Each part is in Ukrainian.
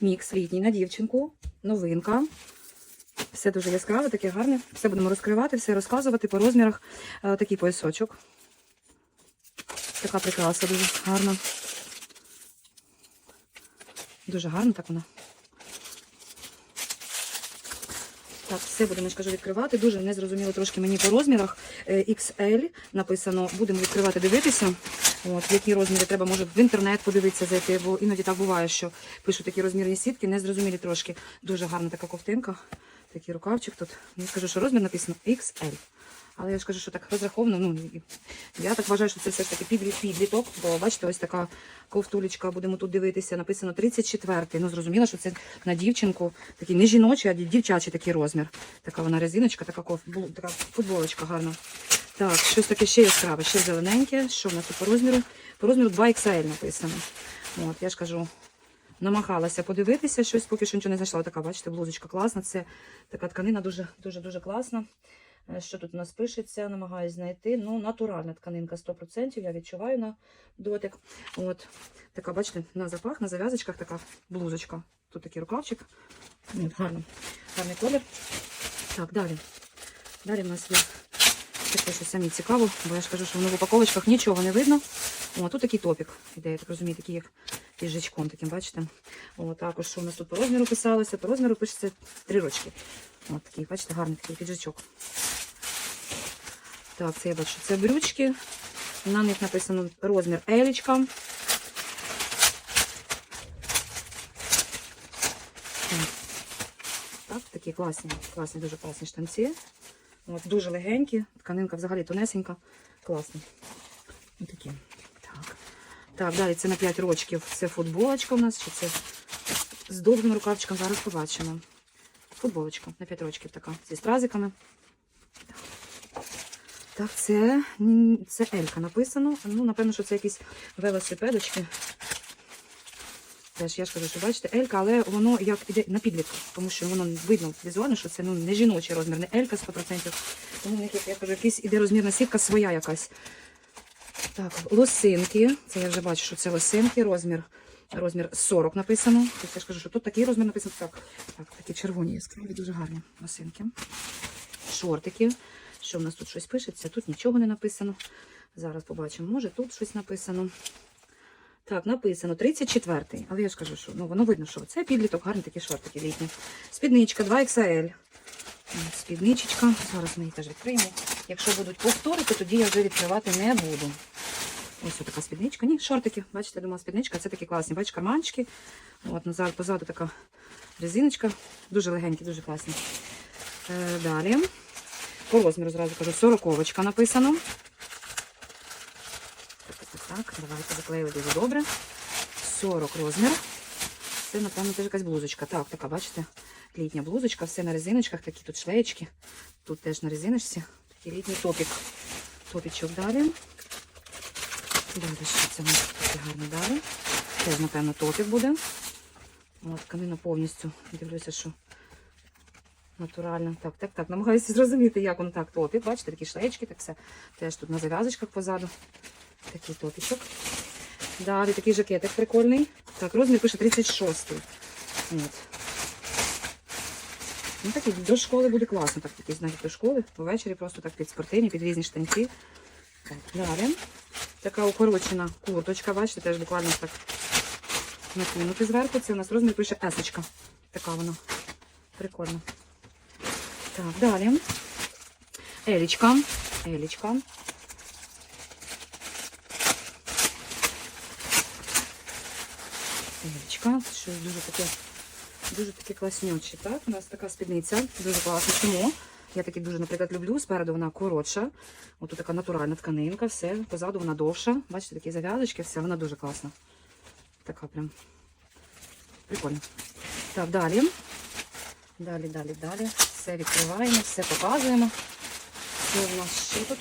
Мікс літній на дівчинку. Новинка. Все дуже яскраве, таке гарне. Все будемо розкривати, все розказувати по розмірах. Е, такий поясочок. Така прикраса дуже гарна. Дуже гарна так вона. Так, все будемо, я відкривати. Дуже незрозуміло трошки мені по розмірах. Е, XL написано, будемо відкривати, дивитися. От, які розміри треба, може в інтернет подивитися зайти, бо іноді так буває, що пишуть такі розмірні сітки, незрозумілі трошки. Дуже гарна така ковтинка, такий рукавчик тут. Я скажу, що розмір написано XL. Але я ж кажу, що так розраховано. Ну, я так вважаю, що це все ж таки підліт, підліток, бо бачите, ось така ковтулечка, будемо тут дивитися, написано 34-й. Ну, зрозуміло, що це на дівчинку, такий не жіночий, а дівчачий такий розмір. Така вона резиночка, така, така футболочка гарна. Так, щось таке ще яскраве, ще зелененьке. Що в нас тут по розміру? По розміру 2XL написано. От, я ж кажу, намагалася подивитися, щось поки що нічого не знайшла. Така, бачите, блузочка класна. Це така тканина дуже дуже дуже класна. Е, Що тут у нас пишеться? Намагаюсь знайти. Ну, натуральна тканинка 100%, я відчуваю на дотик. От така, бачите, на запах, на зав'язочках така блузочка. Тут такий рукавчик. Гарно. Гарний колір. Так, далі. Далі в нас є таке, що самі цікаво, бо я ж кажу, що в упаковочках нічого не видно. О, тут такий топік іде, я так розумію, такий як із жичком таким, бачите. О, також, що у нас тут по розміру писалося, по розміру пишеться три рочки. От такий, бачите, гарний такий піджачок. Так, це я бачу, це брючки. На них написано розмір елічка. Так, такі класні, класні, дуже класні штанці. От, дуже легенькі, тканинка взагалі тонесенька. Класно. Ось. Так. Так, далі це на 5 рочків. Це футболочка у нас, чи це з довгим рукавчиком, зараз побачимо. Футболочка на 5 рочків така, зі стразиками. Так, так це, це Елька написано. Ну, напевно, що це якісь велосипедочки. Теж я ж кажу, що бачите, Елька, але воно як іде на підлітку, тому що воно видно візуально, що це ну, не жіночий розмір, не Елька 100%. Тому в них, як я кажу, якийсь іде розмірна сітка своя якась. Так, лосинки. Це я вже бачу, що це лосинки, розмір, розмір 40 написано. Тобто я ж кажу, що тут такий розмір написано. Так, так такі червоні яскраві, дуже гарні лосинки. Шортики. Що в нас тут щось пишеться? Тут нічого не написано. Зараз побачимо. Може тут щось написано. Так, написано 34-й. Але я ж кажу, що ну, воно видно, що це підліток, гарні такі шортики літні. Спідничка 2XL. Спідничечка. Зараз ми її теж відкриємо. Якщо будуть повтори, то тоді я вже відкривати не буду. Ось така спідничка. Ні, шортики. Бачите, думала, спідничка. Це такі класні. Бачите, карманчики. От назад, позаду така резиночка. Дуже легенькі, дуже класні. Е, далі. По розміру зразу кажу, 40 написано. Так. Давайте заклеїли дуже добре. 40 розмір. Це, напевно, теж якась блузочка. Так, така, бачите, літня блузочка, все на резиночках, такі тут шлеєчки. Тут теж на резиночці. Такий літній топік. Топічок далі. Далі що це у нас гарний далі. Теж, напевно, топік буде. От, тканина повністю. Дивлюся, що натуральна. Так, так, так. Намагаюся зрозуміти, як воно так топік. Бачите, такі шлеєчки, так все. Теж тут на зав'язочках позаду. Такий топічок. Далі такий жакетик прикольний. Так, розмір пише 36. От. Ну, такий до школи буде класно, так такий, знаєте, до школи. Ввечері просто так під спортивні, під різні штанці. Так, далі. Така укорочена курточка, бачите, теж буквально так накинути зверху. Це у нас розмір пише есочка. Така вона. Прикольно. Так, далі. Елічка. Елічка. Елічка. Щось дуже таке, дуже таке класнюче. Так, у нас така спідниця, дуже класна. Чому? Я такі дуже, наприклад, люблю. Спереду вона коротша. Ось така натуральна тканинка, все. Позаду вона довша. Бачите, такі зав'язочки, все, вона дуже класна. Така прям прикольно. Так, далі. Далі, далі, далі. Все відкриваємо, все показуємо. Це у нас що тут?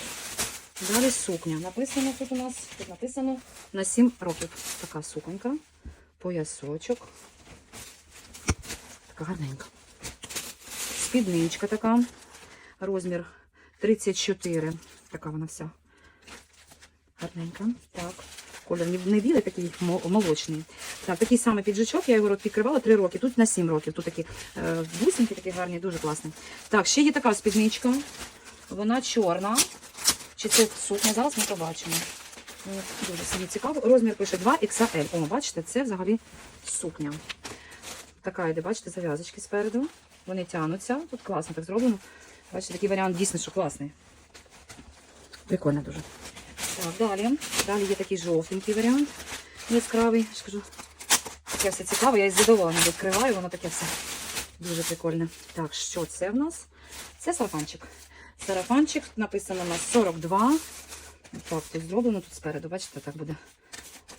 Далі сукня. Написано тут у нас, тут написано на 7 років. Така суконька, поясочок. Така гарненька. Спідничка така. Розмір 34. Така вона вся. Гарненька. Так. Колір не білий, такий молочний. Так, такий самий піджачок, я його от відкривала 3 роки, тут на 7 років. Тут такі е, бусинки, такі гарні, дуже класний. Так, ще є така спідничка. Вона чорна. Чи це сукня? Зараз ми побачимо. От, дуже собі цікаво. Розмір пише 2XL. О, бачите, це взагалі сукня. Така йде, бачите, зав'язочки спереду. Вони тянуться. Тут класно так зроблено. Бачите, такий варіант дійсно, що класний. Прикольно дуже. Так, далі. Далі є такий жовтенький варіант. Яскравий. Я таке все цікаво, я із задоволенням відкриваю, воно таке все дуже прикольне. Так, що це в нас? Це сарафанчик. Сарафанчик написано на 42. Так, тут зроблено тут спереду, бачите, так буде.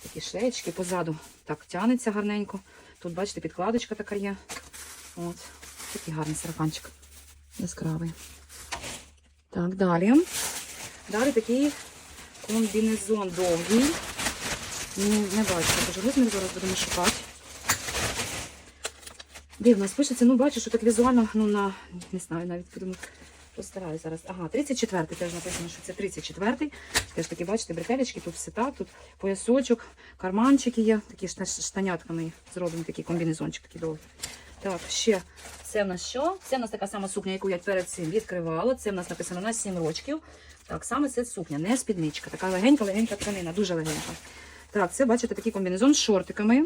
Такі шлеєчки позаду. Так, тянеться гарненько. Тут, бачите, підкладочка така є. От. Такий гарний сарафанчик. Яскравий. Так, далі. Далі такий комбінезон довгий. Ну, не бачу, кажу, розмір зараз будемо шукати. Дивно, спишеться, ну бачу, що так візуально, ну на, не знаю, навіть будемо постараюсь зараз. Ага, 34-й теж написано, що це 34-й. Теж такі, бачите, бретелечки, тут все так, тут поясочок, карманчики є, такі шта- штанятками зроблені, такий комбінезончик такий довгий. Так, ще це в нас що? Це в нас така сама сукня, яку я перед цим відкривала. Це в нас написано на 7 років. Так, саме це сукня, не спідничка. Така легенька-легенька тканина, дуже легенька. Так, це бачите такий комбінезон з шортиками.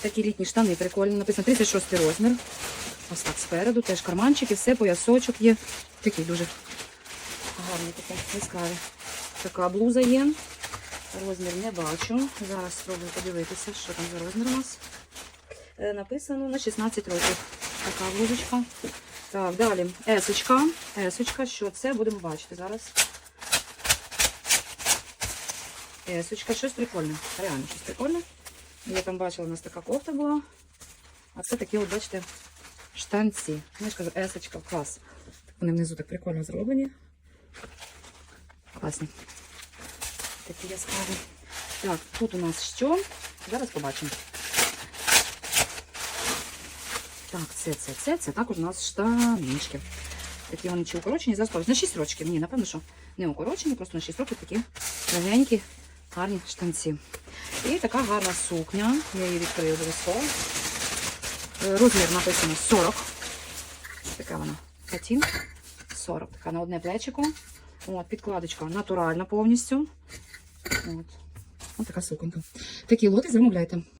Такі літні штани, прикольно. Написано 36 розмір. Ось так спереду, теж карманчики, все, поясочок є. Такий дуже гарний, такий яскравий. Така блуза є. Розмір не бачу. Зараз спробую подивитися, що там за розмір у нас. Е, Написано на 16 років. Така блузочка. Так, далі. Есочка. Есочка, що це будемо бачити зараз. Есочка, щось прикольне. Реально щось прикольне. Я там бачила, у нас така кофта була. А це такі, от, бачите, штанці. Ну, Я кажу, есочка, клас. Вони внизу так прикольно зроблені. Класні. Такі яскраві. Так, тут у нас що? Зараз побачимо. Так, це, це, це, це також у нас штанишки. Такі вони чи укорочені, зараз. На 6 років. Ні, напевно, що не укорочені, просто на 6 років такі легенькі, гарні штанці. І така гарна сукня. Я її відкрию обов'язково. Розмір написано 40. Така вона катін. 40. Така на одне плечико. От, підкладочка натуральна повністю. От. Ось така суконька. Такі лоти замовляйте.